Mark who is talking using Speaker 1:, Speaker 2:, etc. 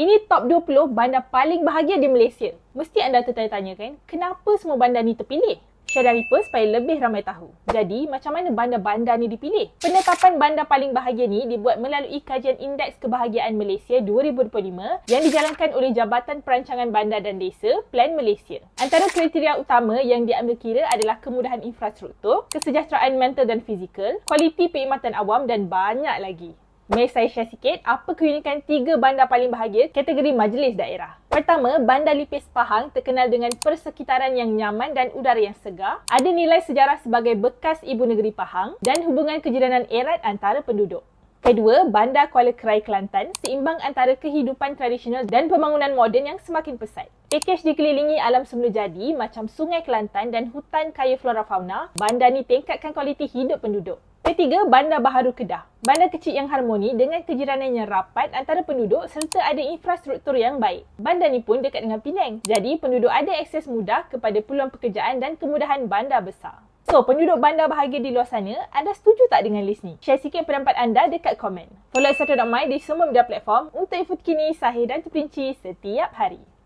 Speaker 1: Ini top 20 bandar paling bahagia di Malaysia. Mesti anda tertanya-tanya kan, kenapa semua bandar ni terpilih? Share dari Pers supaya lebih ramai tahu. Jadi, macam mana bandar-bandar ni dipilih? Penetapan bandar paling bahagia ni dibuat melalui kajian Indeks Kebahagiaan Malaysia 2025 yang dijalankan oleh Jabatan Perancangan Bandar dan Desa, Plan Malaysia. Antara kriteria utama yang diambil kira adalah kemudahan infrastruktur, kesejahteraan mental dan fizikal, kualiti perkhidmatan awam dan banyak lagi. Mari saya share sikit apa keunikan tiga bandar paling bahagia kategori majlis daerah. Pertama, Bandar Lipis Pahang terkenal dengan persekitaran yang nyaman dan udara yang segar, ada nilai sejarah sebagai bekas ibu negeri Pahang dan hubungan kejiranan erat antara penduduk. Kedua, Bandar Kuala Kerai Kelantan seimbang antara kehidupan tradisional dan pembangunan moden yang semakin pesat. Pakej dikelilingi alam semula jadi macam Sungai Kelantan dan hutan kaya flora fauna, bandar ni tingkatkan kualiti hidup penduduk. Ketiga, Bandar Baharu Kedah. Bandar kecil yang harmoni dengan kejiranan yang rapat antara penduduk serta ada infrastruktur yang baik. Bandar ni pun dekat dengan Penang. Jadi, penduduk ada akses mudah kepada peluang pekerjaan dan kemudahan bandar besar. So, penduduk bandar bahagia di luar sana, anda setuju tak dengan list ni? Share sikit pendapat anda dekat komen. Follow Satu.my di semua media platform untuk info terkini, sahih dan terperinci setiap hari.